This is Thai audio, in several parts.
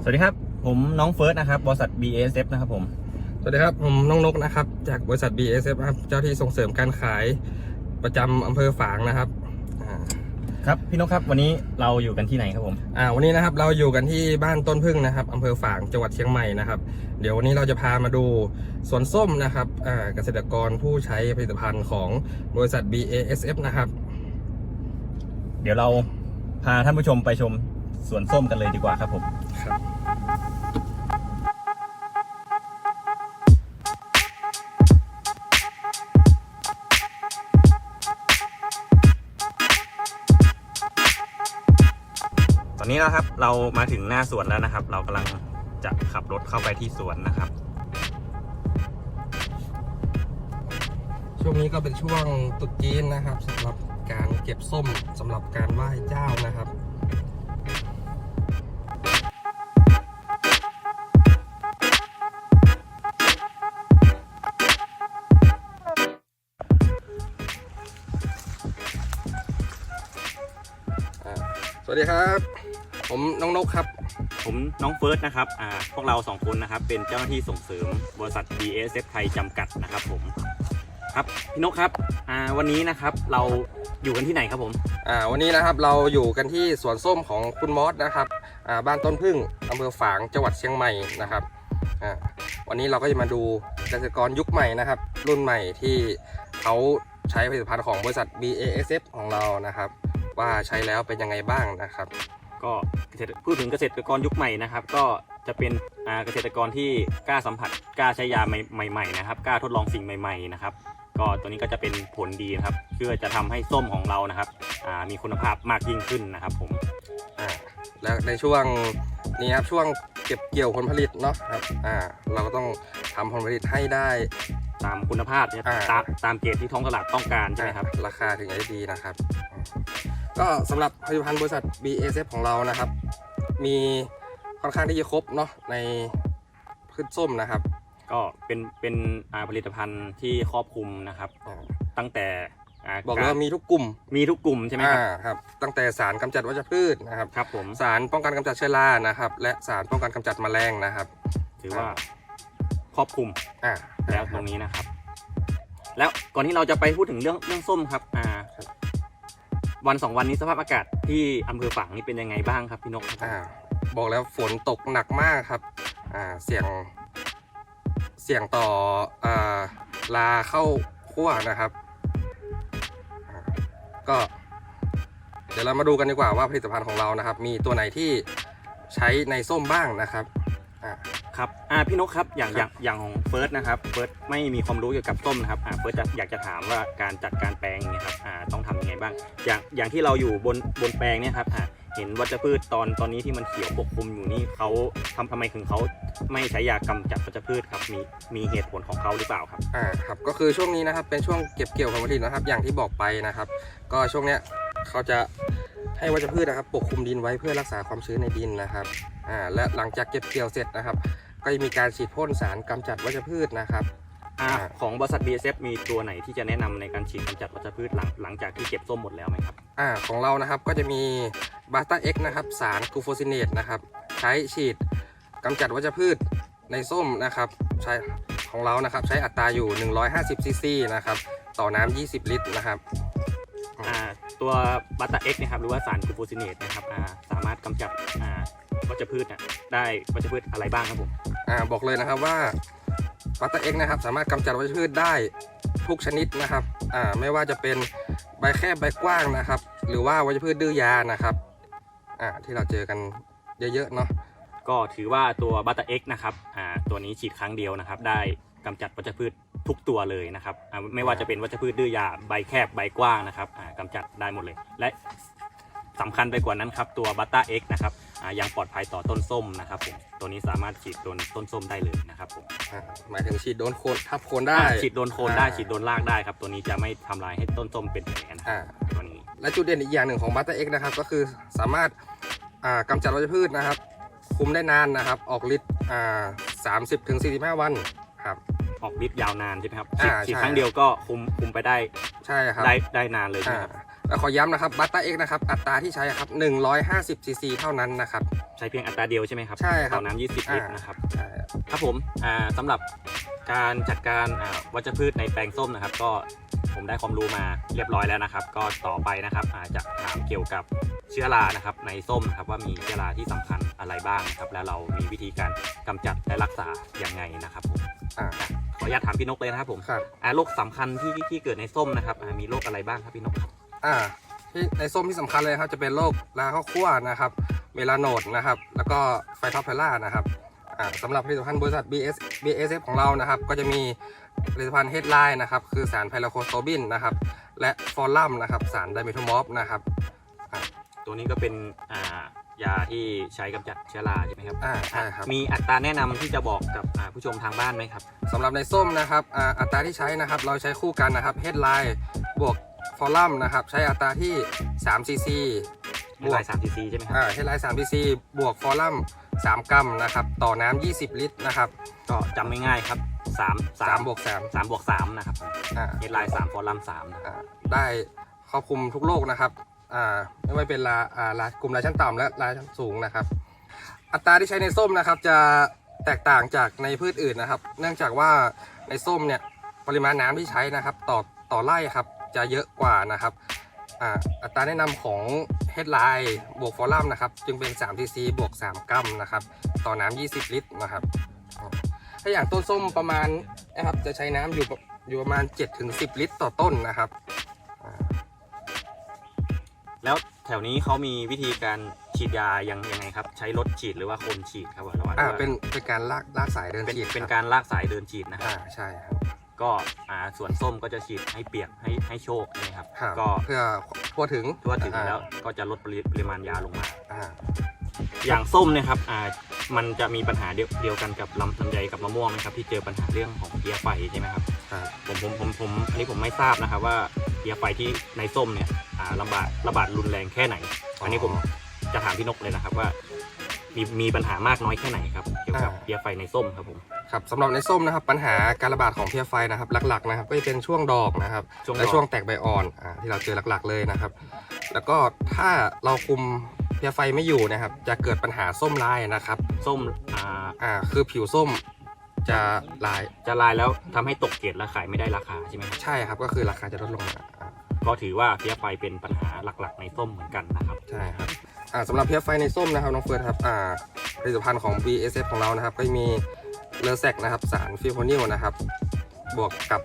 สวัสดีครับ ผมน้องเฟิร์สนะครับ บริษัท BASF นะครับผม สวัสดีครับ ผมน้องนกนะครับ จากบริษัท BSF ครับ เจ้าที่ส่งเสริมการขายประจำอำเภอฝางนะครับอ่าครับ พี่นกครับวันนี้เราอยู่กันที่ไหนครับผม อ่าวันนี้นะครับเราอยู่กันที่บ้านต้นพึ่งนะครับอำเภอฝางจังหวัดเชียงใหม่นะครับ เดี๋ยววันนี้เราจะพามาดูสวนส้มนะครับอ่าเกษตรกรผู้ใช้ผลิตภัณฑ์ของบริษัท BASF นะครับ เดี๋ยวเราพาท่านผู้ชมไปชม สวนส้มกันเลยดีกว่าครับผมครับตอนนี้นะครับเรามาถึงหน้าสวนแล้วนะครับ เรากำลังจะขับรถเข้าไปที่สวนนะครับ ช่วงนี้ก็เป็นช่วงตรุษจีนนะครับสำหรับการเก็บส้มสำหรับการไหว้เจ้านะครับ วัสดีครับ ผมน้องนกครับ ผมน้องเฟิร์สนะครับอ่าพวกเราสองคนนะครับ เป็นเจ้าหน้าที่ส่งเสริมบริษัท BASF ไทยจำกัดนะครับผม ครับพี่นกครับอ่าวันนี้นะครับเราอยู่กันที่ไหนครับผม อ่าวันนี้นะครับเราอยู่กันที่สวนส้มของคุณมอสนะครับอ่าบ้านต้นพึ่งอำเภอฝางจังหวัดเชียงใหม่นะครับอ่าวันนี้เราก็จะมาดูเกษตรกรยุคใหม่นะครับ รุ่นใหม่ที่เขาใช้ผลิตภัณฑ์ของบริษัท BASF ของเรานะครับ ว่าใช้แล้วเป็นยังไงบ้างนะครับ ก็เกษตรพูดถึงเกษตรกรยุคใหม่นะครับ ก็จะเป็นอ่าเกษตรกรที่กล้าสัมผัสกล้าใช้ยาใหม่ๆนะครับกล้าทดลองสิ่งใหม่ ๆนะครับ ก็ตัวนี้ก็จะเป็นผลดีนะครับเพื่อจะทำให้ส้มของเรานะครับอ่ามีคุณภาพมากยิ่งขึ้นนะครับผมอ่าแล้วในช่วงนี้ครับช่วงเก็บเกี่ยวผลผลิตเนาะครับอ่าเราก็ต้องทำผลผลิตให้ได้ตามคุณภาพนะครับอ่าตามตามเกณฑ์ที่ท้องตลาดต้องการใช่ไหมครับอ่าราคาถึงจะได้ดีนะครับ ก็สำหรับผลิตภัณฑ์บริษัท BASF ของเรานะครับ มีค่อนข้างที่จะครบเนาะในพืชส้มนะครับ ก็เป็นเป็นอ่าผลิตภัณฑ์ที่ครอบคลุมนะครับอ่าตั้งแต่าบอกเลยว่ามีทุกกลุ่มมีทุกกลุ่มใช่ไหมครับอ่าครับ ตั้งแต่สารกำจัดวัชพืชนะครับ ครับผมสารป้องกันกำจัดเชื้อรานะครับ และสารป้องกันกำจัดแมลงนะครับ ถือว่าครอบคลุมอ่าแล้วตรงนี้นะครับ แล้วก่อนที่เราจะไปพูดถึงเรื่องเรื่องส้มครับอ่า วันสองวันนี้สภาพอากาศที่อำเภอฝางนี่เป็นยังไงบ้างครับพี่นกบอ่าบอกแล้วฝนตกหนักมากครับอ่าเสี่ยง เสี่ยงต่ออ่าลาเข้าขั้วนะครับอ่าก็ เดี๋ยวเรามาดูกันดีกว่าว่าผลิตภัณฑ์ของเรานะครับ มีตัวไหนที่ใช้ในส้มบ้างนะครับอ่า ครับอ่าพี่นกครับอย่างคอรัย่าบงอย่างของเฟิร์สนะครับเฟิร์สไม่มีความรู้เกี่ยวกับส้มนะครับอ่าเฟิร์สจะอยากจะถามว่าการจัดการแปลงเนี่ยครับอ่าต้องทำยังไงบ้าง อย่างอย่างที่เราอยู่บนบนแปลงเนี่ยครับอ่าเห็นวัชพืชตอนตอนนี้ที่มันเขียวปกคลุมอยู่นี่เขาทำทำไมถึงเขาไม่ใช้ยากำจัดวัชพืชครับมีมีเหตุผลของเขาหรือเปล่าครับ อ่าครับก็คือช่วงนี้นะครับเป็นช่วงเก็บเกี่ยวผลผลิตนะครับอย่างที่บอกไปนะครับ ก็ช่วงเนี้ยเขาจะให้วัชพืชนะครับปกคลุมดินไว้เพื่อรักษาความชื้นในดินนะครับอ่าและหลังจากเก็บเกี่ยวเสร็จนะครับ ก็จะมีการฉีดพ่นสารกำจัดวัชพืชนะครับ อ่าอ่า ของบริษัท BSF มีตัวไหนที่จะแนะนำในการฉีดกำจัดวัชพืชหลังหลังจากที่เก็บส้มหมดแล้วไหมครับ อ่าของเรานะครับก็จะมีบาตาเอ็กนะครับสารกลูโฟซิเนตนะครับใช้ฉีดกำจัดวัชพืชในส้มนะครับใช้ของเรานะครับใช้อัตราอยู่ 150ซีซีนะครับต่อน้ำ20 ลิตรนะครับ อ่าตัวบัตตาเอ็กนะครับหรือว่าสารกลูโฟซิเนตนะครับอ่าสามารถกำจัดอ่าวัชพืชน่ะได้วัชพืชอะไรบ้างครับผม อ่าบอกเลยนะครับว่าบัตเตอร์เอ็กนะครับสามารถกำจัดวัชพืชได้ทุกชนิดนะครับอ่าไม่ว่าจะเป็นใบแคบใบกว้างนะครับ หรือว่าวัชพืชดื้อยานะครับอ่าที่เราเจอกันเยอะๆเนาะก็ถือว่าตัวบัตตาเอ็กนะครับอ่าตัวนี้ฉีดครั้งเดียวนะครับ ได้กำจัดวัชพืชทุกตัวเลยนะครับไม่ว่าจะเป็นวัชพืชดื้อยาใบแคบใบกว้างนะครับอ่ากำจัดได้หมดเลย และสำคัญไปกว่านั้นครับตัวบัตตาเอ็กนะครับ ยังปลอดภัยต่อต้นส้มนะครับผมตัวนี้สามารถฉีดโดนต้นส้มได้เลยนะครับผมอ่าหมายถึงฉีดโดนโคนทับโคนได้ อ่าฉีดโดนโคนได้อ่า ฉีดโดนรากได้ครับ ตัวนี้จะไม่ทำลายให้ต้นส้มเป็นแผลนะครับอ่า ตัวนี้ และจุดเด่นอีกอย่างหนึ่งของบัตเตอร์เอ็กนะครับก็คือสามารถอ่ากำจัดวัชพืชนะครับ คุมได้นานนะครับ ออกฤทธิ์อ่าสามสิบถึงสี่สิบห้าวันครับ ออกฤทธิ์ยาวนานใช่ไหมครับอ่าฉีดฉีดใช่ครั้งเดียวก็คุมคุมไปได้ใช่ครับได้ได้นานเลยใช่ไหอ่ามครับ แล้วขอย้ำนะครับบัตตาเอ็กนะครับอัตราที่ใช้ครับ150ซีซีเท่านั้นนะครับ ใช้เพียงอัตราเดียวใช่ไหมครับใช่ครับต่อน้ำ20ลิตรอ่านนะครับใช่ครับผมอ่าสำหรับการจัดการอ่าวัชพืชในแปลงส้มนะครับ ก็ผมได้ความรู้มาเรียบร้อยแล้วนะครับ ก็ต่อไปนะครับอาจจะถามเกี่ยวกับเชื้อรานะครับในส้มนะครับว่ามีเชื้อราที่สำคัญอะไรบ้างนะครับ แล้วเรามีวิธีการกำจัดและรักษาอย่างไงนะครับผมอ่าอะขออนุญาตถามพี่นกเลยนะครับผมครับ อ่าโรคสำคัญที่ที่เกิดในส้มนะครับอ่ามีโรคอะไรบ้างครับพี่นกครับ อ่าที่ในส้มที่สำคัญเลยครับจะเป็นโรคราข้าวคั่วนะครับเมลาโนดนะครับ แล้วก็ไฟท็อปเพล่านะครับอ่าสำหรับผลิตภัณฑ์บริษัท BS BSF ของเรานะครับ ก็จะมีผลิตภัณฑ์เฮดไลน์นะครับ คือสารไพลาโคโซบินนะครับ และฟอรัมนะครับสารไดเมทมอฟนะครับตัวนี้ก็เป็นอ่ายาที่ใช้กำจัดเชื้อราใช่ไหมครับอ่าใช่ครับ มีอัตราแนะนำที่จะบอกกับอ่าผู้ชมทางบ้านไหมครับสำหรับในส้มนะครับอ่าอัตราที่ใช้นะครับ เราใช้คู่กันนะครับเฮดไลน์บวกฟ อรัมนะครับ ใช้อัตราที่3 cc บวก3 cc ใช่ไหมครับ อ่าเฮดไลน์3 cc บวกฟอรัม3กรัมนะครับ ต่อน้ำ20 ลิตรนะครับก็จำไม่ง่ายครับ3 3บวก3 3บวก3นะครับอ่าเฮดไลน์3ฟอรัม3นะครับอ่าได้ครอบคลุมทุกโรคนะครับอ่าไม่ว่าเป็นลาอ่าลากลุ่มรายชั้นต่ำและรายชั้นสูงนะครับ อัตราที่ใช้ในส้มนะครับ จะแตกต่างจากในพืชอื่นนะครับ เนื่องจากว่าในส้มเนี่ยปริมาณน้ำที่ใช้นะครับ ต่อต่อไร่ครับ จะเยอะกว่านะครับอ่าอัตราแนะนำของเฮดไลน์บวกฟอรัมนะครับ จึงเป็น3 cc บวก 3 กรัมนะครับ ต่อน้ำ 20 ลิตรนะครับอ่าถ้าอย่างต้นส้มประมาณนะครับ จะใช้น้ำอยู่อยู่ประมาณ 7-10 ลิตรต่อต้นนะครับ แล้วแถวนี้เขามีวิธีการฉีดยายังยังไงครับ ใช้รถฉีดหรือว่าคนฉีดครับระหว่างอ่าเป็นเป็นการลากลากสายเดินเป็นฉีดเป็นคบการลากสายเดินฉีดนะครับอ่าใช่ครับ ก็อ่าส่วนส้มก็จะฉีดให้เปียกให้ให้โชคใช่ไหมครับ ครับก็เพื่อทั่วถึงทั่วถึงอ่าแล้วก็จะลดปริปริมาณยาลงมา อ่า อย่างส้มเนี่ยครับอ่ามันจะมีปัญหาเดียวเดียวกันกับลำลำไยกับมะม่วงไหมครับที่เจอปัญหาเรื่องของเพี้ยไฟใช่ไหมครับครับ ผมผมผมผมอันนี้ผมไม่ทราบนะครับว่าเพี้ยไฟที่ในส้มเนี่ยอ่าระบาดระบาดรุนแรงแค่ไหน อันนี้ผมจะถามพี่นกเลยนะครับว่า มีมีปัญหามากน้อยแค่ไหนครับเกี่ยวกับเพี้ยไฟในส้มครับผม ครับสำหรับในส้มนะครับปัญหาการระบาดของเพลี้ยไฟนะครับหลักๆนะครับก็จะเป็นช่วงดอกนะครับช่วงดอก และช่วงแตกใบอ่อนอ่าที่เราเจอหลักๆเลยนะครับ แล้วก็ถ้าเราคุมเพลี้ยไฟไม่อยู่นะครับจะเกิดปัญหาส้มลายนะครับส้มอ่าอ่าคือผิวส้มจะลายจะลายแล้วทำให้ตกเกรดและขายไม่ได้ราคาใช่ไหมครับใช่ครับก็คือราคาจะลดลงมาอ่าก็ถือว่าเพี้ยไฟเป็นปัญหาหลักๆในส้มเหมือนกันนะครับ ใช่ครับอ่าสำหรับเพลี้ยไฟในส้มนะครับน้องเฟิร์นครับอ่าผลิตภัณฑ์ของ BSF ของเรานะครับก็มี เลอแซกนะครับ สารฟิโพนิลนะครับ บวกกับ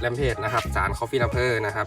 แลมเพจนะครับ สารคอฟฟี่นัมเพอร์นะครับ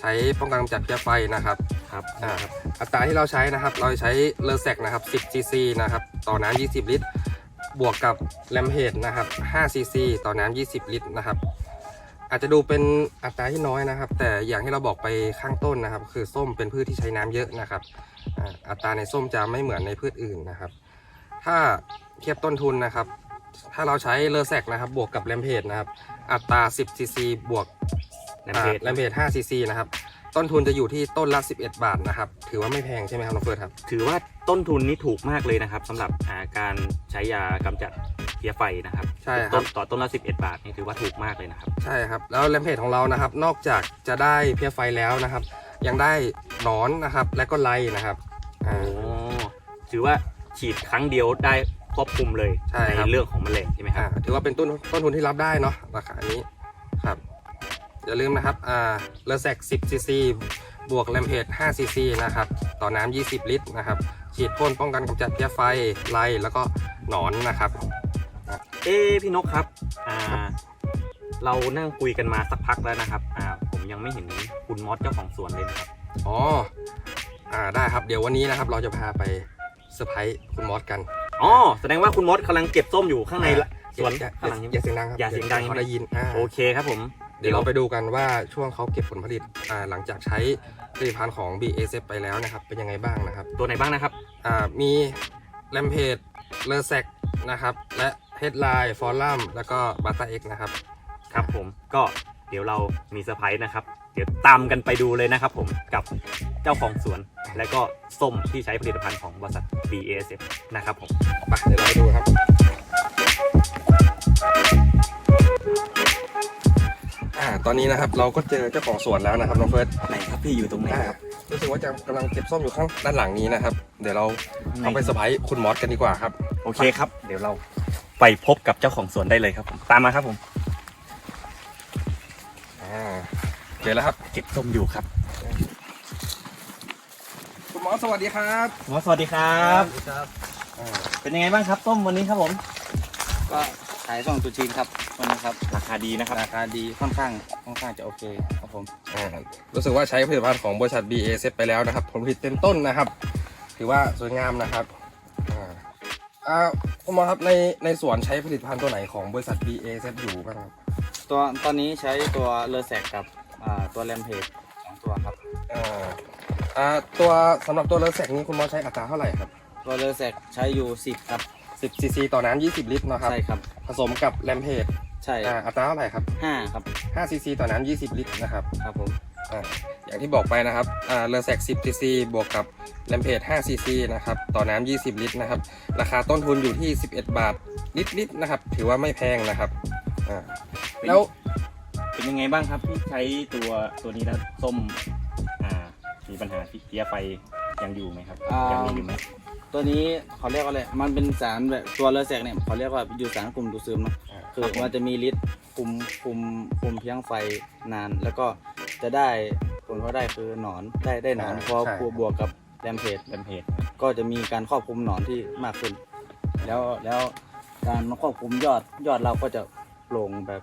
ใช้ป้องกันกำจัดเพลี้ยไฟนะครับครับอ่าอัตราที่เราใช้นะครับ เราใช้เลอแซกนะครับ10 cc นะครับ ต่อน้ำ20 ลิตร บวกกับแลมเพจนะครับ5 cc ต่อน้ำ20 ลิตรนะครับ อาจจะดูเป็นอัตราที่น้อยนะครับ แต่อย่างที่เราบอกไปข้างต้นนะครับ คือส้มเป็นพืชที่ใช้น้ำเยอะนะครับอ่าอัตราในส้มจะไม่เหมือนในพืชอื่นนะครับ ถ้าเทียบต้นทุนนะครับ ถ้าเราใช้เลอแซกนะครับ บวกกับแลมเพจนะครับ อัตรา 10 cc บวกแลมเพจแลมเพจ5 cc นะครับ ต้นทุนจะอยู่ที่ต้นละ 11 บาทนะครับ ถือว่าไม่แพงใช่ไหมครับน้องเฟิร์สครับ ถือว่าต้นทุนนี่ถูกมากเลยนะครับสำหรับอ่าการใช้ยากำจัดเพี้ยไฟนะครับใช่ครับ ต้นต่อต้นละ 11 บาทนี่ถือว่าถูกมากเลยนะครับ ใช่ครับ แล้วแลมเพจของเรานะครับ นอกจากจะได้เพี้ยไฟแล้วนะครับ ยังได้หนอนนะครับ และก็ไลนะครับอ่า โอ้ถือว่าฉีดครั้งเดียวได้ ครอบคลุมเลยใช่ครับเรื่องของแมลงใช่ไหมคอ่ารับ ถือว่าเป็นต้นต้นทุนที่รับได้เนาะราคานี้ครับ อย่าลืมนะครับอ่าเลอแซก10 cc บวกแลมเพจ5 cc นะครับต่อน้ำ20 ลิตรนะครับ ฉีดพ่นป้องกันกำจัดเพี้ยไฟไลแล้วก็หนอนนะครับ เอ้พี่นกครับอ่าเรานั่งคุยกันมาสักพักแล้วนะครับอ่าผมยังไม่เห็นคุณมอสเจ้าของสวนเลยนะครับอ๋ออ่าได้ครับเดี๋ยววันนี้นะครับเราจะพาไปเซอร์ไพรส์คุณมอสกัน อ๋อแสดงว่าคุณมอสกำลังเก็บส้มอยู่ข้างในละสวนอย่าข้างหลังอย่าเสียงดังครับอย่าเสียงดังเขาได้ยินอ่าโอเคครับผม เดี๋ยวเราไปดูกันว่าช่วงเขาเก็บผลผลิตอ่าหลังจากใช้ผลิตภัณฑ์ของ BASF ไปแล้วนะครับ เป็นยังไงบ้างนะครับ ตัวไหนบ้างนะครับอ่ามีแลมเพจเลอแซกนะครับและเฮดไลน์ฟอรัมแล้วก็บัตตาเอ็กนะครับครับผมก็เดี๋ยวเรามีเซอร์ไพรส์นะครับ เดี๋ยวตามกันไปดูเลยนะครับผมกับเจ้าของสวน และก็ส้มที่ใช้ผลิตภัณฑ์ของบริษัท BASF นะครับผมไปเดี๋ยวเราไปดูครับ อ่า ตอนนี้นะครับเราก็เจอเจ้าของสวนแล้วนะครับน้องเฟิร์สไหนครับพี่อยู่ตรงไหนอ่าครับสึกว่าจะกำลังเก็บส้มอยู่ข้างด้านหลังนี้นะครับ เดี๋ยวเราเอาไปสบายคุณมอสกันดีกว่าครับ โอเคครับ เดี๋ยวเราไปพบกับเจ้าของสวนได้เลยครับผมตามมาครับผม อ่า เจอแล้วครับเก็บส้มอยู่ครับคุณมอสสวัสดีครับหมอสวัสดีครับครับอ่าเป็นยังไงบ้างครับส้มวันนี้ครับผม ก็ขายส่งตุจีนครับวันนี้ครับราคาดีนะครับราคาดีค่อนข้างค่อนข้างจะโอเคครับผมอ่ารู้สึกว่าใช้ผลิตภัณฑ์ของบริษัท BASF ไปแล้วนะครับผลผลิตเต็มต้นนะครับ ถือว่าสวยงามนะครับอ่าอ่าคุณหมอครับในในสวนใช้ผลิตภัณฑ์ตัวไหนของบริษัท BASF อยู่บ้างครับตัวตอนนี้ใช้ตัวเลอแซกกับอ่า ตัวแรมเพจสองตัวครับ อ่าอ่าตัวสำหรับตัวเลอแสกนี้คุณหมอใช้อัตราเท่าไหร่ครับ ตัวเลอแซกใช้อยู่สิบครับ 10 cc ต่อน้ำ20 ลิตรนะครับ ใช่ครับ ผสมกับแรมเพจใช่อ่าอัตราเท่าไหร่ครับห้าครับ5 cc ต่อน้ำ20 ลิตรนะครับครับผม อ่าอย่างที่บอกไปนะครับอ่าเลอแสก10 cc บวกกับแรมเพจ5 cc นะครับต่อน้ำ20 ลิตรนะครับ ราคาต้นทุนอยู่ที่ 11 บาทลิตรๆนะครับ ถือว่าไม่แพงนะครับอ่าแล้ว เป็นยังไงบ้างครับที่ใช้ตัวตัวนี้แล้วส้มอ่ามีปัญหาที่เพี้ยไฟยังอยู่ไหมครับอ่า ยังมีอยู่ไหมตัวนี้เขาเรียกว่าอะไร มันเป็นสารแบบตัวเลอแซกเนี่ยเขาเรียกว่าอยู่สารกลุ่มดูดซึมเนอะอ่าคือมันจะมีฤทธิ์คุมคุมคุมเพียงไฟนาน แล้วก็จะได้ผลก็ได้คือหนอนได้ได้หนอนพอบวกกับแรมเพจแรมเพจก็จะมีการครอบคลุมหนอนที่มากขึ้น แล้วแล้วการควบคุมยอดยอดเราก็จะโปร่งแบบ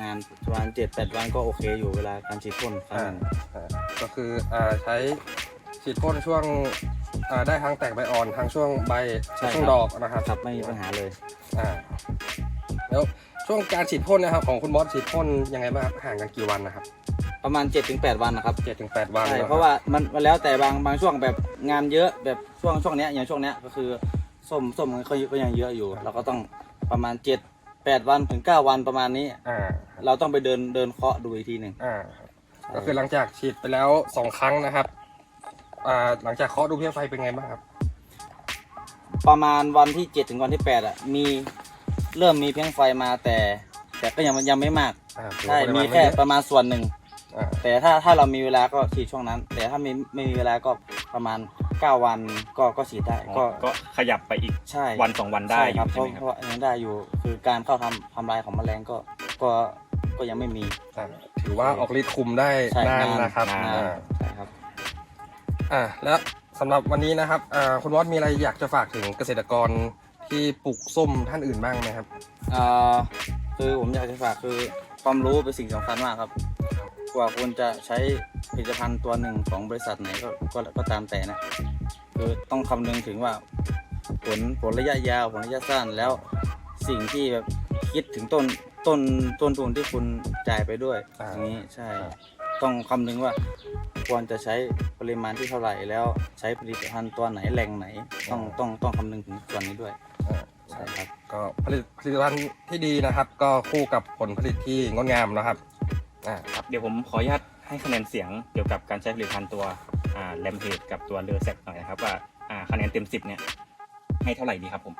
นานประมาณเจ็ดแปดวันก็โอเคอยู่เวลาการฉีดพ่นครั้งหนึ่งอ่าก็คืออ่าใช้ฉีดพ่นช่วงอ่าได้ทั้งแตกใบอ่อนทั้งช่วงใบใช่ช่วงครับดอกนะครับครับไม่มีปัญหาเลยอ่าแล้วช่วงการฉีดพ่นนะครับของคุณบอสฉีดพ่นยังไงบ้างครับห่างกันกี่วันนะครับประมาณ7จ็ถึงแวันนะครับเจ็ดถึงแปดวันใช่นคบเพราะว่ามันมันแล้วแต่บางบางช่วงแบบงานเยอะแบบช่วงช่วงเนี้ยอย่างช่วงเนี้ยก็คือส้มส้มมันก็ก็ยังเยอะอยู่ เราก็ต้องประมาณ7จ็ด แปดวันถึง9วันประมาณนี้ อ่าเราต้องไปเดินเดินเคาะดูอีกทีหนึ่งอ่าก็คือหลังจากฉีดไปแล้วสองครั้งนะครับอ่าหลังจากเคาะดูเพี้ยไฟเป็นไงบ้างครับ ประมาณวันที่7ถึงวันที่8อะมีเริ่มมีเพียงไฟมาแต่ แต่ก็ยังยังไม่มากอ่าถือใช่ว่าปริมีมาณแค่ไเยอะประมาณส่วนหนึ่ง อ่าแต่ถ้าถ้าเรามีเวลาก็ฉีดช่วงนั้น แต่ถ้าไม่ไม่มีเวลาก็ประมาณ 9 วันก็ก็ฉีดได้ก็ก็ก็ขยับไปอีกใช่วันสองวันได้ใช่อครัยู่บเพใช่ราะไหมคเพรับราะยังได้อยู่คือการเข้าทำทำลายของแมลงก็ก็ก็ยังไม่มีอ่าถือว่าออกฤทธิ์คุมได้ใช่นานนานนะครับนานอ่าใช่ครับอ่าแล้วสำหรับวันนี้นะครับอ่าคุณวอดมีอะไรอยากจะฝากถึงเกษตรกรที่ปลูกส้มท่านอื่นบ้างไหมครับเอ่อคือผมอยากจะฝากคือความรู้เป็นสิ่งสำคัญมากครับ กว่าคุณจะใช้ผลิตภัณฑ์ตัวหนึ่งของบริษัทไหนก็ก็ก็ตามแต่นะคือต้องคำนึงถึงว่าผลผลระยะยาวผลระยะสั้นแล้วสิ่งที่แบบคิดถึงต้นต้นต้นทุนที่คุณจ่ายไปด้วยอ่าอย่างนี้ใช่ครับต้องคำนึงว่าควรจะใช้ปริมาณที่เท่าไหร่แล้วใช้ผลิตภัณฑ์ตัวไหนแหล่งไหน ต้องต้องต้องคำนึงถึงส่วนนี้ด้วยอ่าใช่ครับก็ผลิตผลิตภัณฑ์ที่ดีนะครับ ก็คู่กับผลผลิตที่งดงามนะครับอ่าครับ เดี๋ยวผมขออนุญาตให้คะแนนเสียงเกี่ยวกับการใช้ผลิตภัณฑ์ตัวอ่าแรมเพจกับตัวเลอแซกหน่อยนะครับว่าอ่าคะแนนเต็มสิบเนี่ย ให้เท่าไหร่ดีครับผม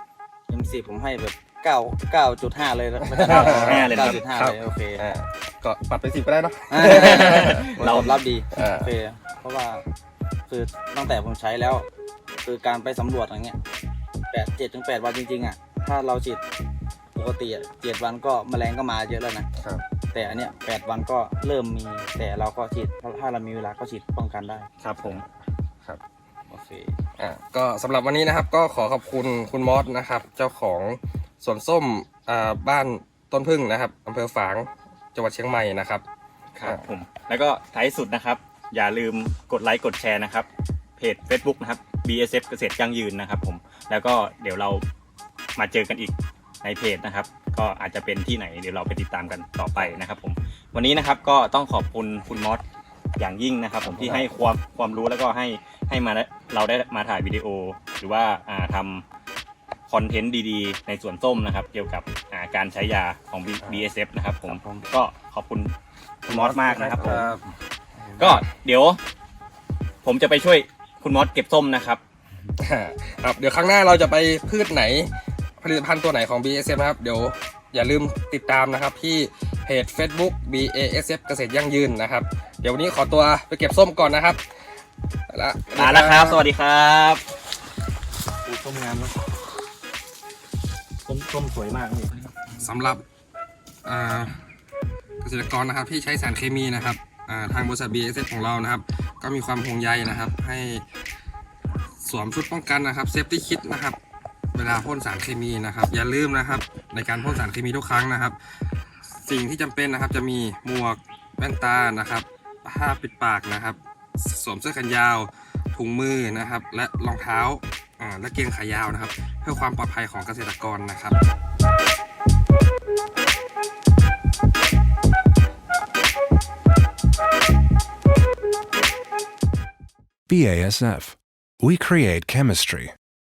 M4 ผมให้แบบ9 9.5เลยแล้ว9.5เลยนะครับ9.5เลยโอเคอ่าก็ปัดไปสิบก็ได้เนอะเรารับดีอ่าโอเคเพราะว่าคือตั้งแต่ผมใช้แล้ว คือการไปสำรวจอย่างเงี้ยแปดเจ็ดถึงแปดวันจริงๆอะถ้าเราฉีดปกติอะเจ็ดวันก็แมลงก็มาเยอะแล้วนะครับ แต่อันเนี้ยแปดวันก็เริ่มมีแต่เราก็ฉีดถ้าถ้าเรามีเวลาก็ฉีดป้องกันได้ครับผมครับโอเคอ่าก็สำหรับวันนี้นะครับก็ขอขอบคุณคุณมอสนะครับ เจ้าของสวนส้มอ่าบ้านต้นพึ่งนะครับอำเภอฝางจังหวัดเชียงใหม่นะครับ ครับผมแล้วก็ท้ายสุดนะครับ อย่าลืมกดไลค์กดแชร์นะครับ เพจ Facebook นะครับ BSF เกษตรยั่งยืนนะครับผมแล้วก็เดี๋ยวเรามาเจอกันอีก ในเพจนะครับ ก็อาจจะเป็นที่ไหนเดี๋ยวเราไปติดตามกันต่อไปนะครับผมวันนี้นะครับก็ต้องขอบคุณคุณมอสอย่างยิ่งนะครับ ผมที่ให้ความความรู้แล้วก็ให้ให้มาเราได้มาถ่ายวิดีโอ หรือว่าอ่าทำคอนเทนต์ดีๆ ในสวนส้มนะครับ เกี่ยวกับอ่าการใช้ยาของ B- BSF นะครับผมครับผมก็ขอบคุณคุณมอสมากนะครับผมครับก็เดี๋ยว ผมจะไปช่วยคุณมอสเก็บส้มนะครับครับเดี๋ยวครั้งหน้าเราจะไปพืชไหน ผลิตภัณฑ์ตัวไหนของ BASF นะครับ เดี๋ยวอย่าลืมติดตามนะครับที่เพจ Facebook BASF เกษตรยั่งยืนนะครับ เดี๋ยววันนี้ขอตัวไปเก็บส้มก่อนนะครับละมาแล้วครับ สวัสดีครับต้มงานแล้วต้มต้มสวยมากนี่สำหรับอ่าเกษตรกรนะครับที่ใช้สารเคมีนะครับอ่าทางบริษัท BSF ของเรานะครับ ก็มีความห่วงใยนะครับ ให้สวมชุดป้องกันนะครับเซฟตี้คิดนะครับ เวลาพ่นสารเคมีนะครับ อย่าลืมนะครับ ในการพ่นสารเคมีทุกครั้งนะครับ สิ่งที่จำเป็นนะครับจะมีหมวกแว่นตานะครับผ้าปิดปากนะครับ สวมเสื้อแขนยาวถุงมือนะครับ และรองเท้าอ่าและเกงขายาวนะครับ เพื่อความปลอดภัยของเกษตรกรนะครับ BASF. We create chemistry.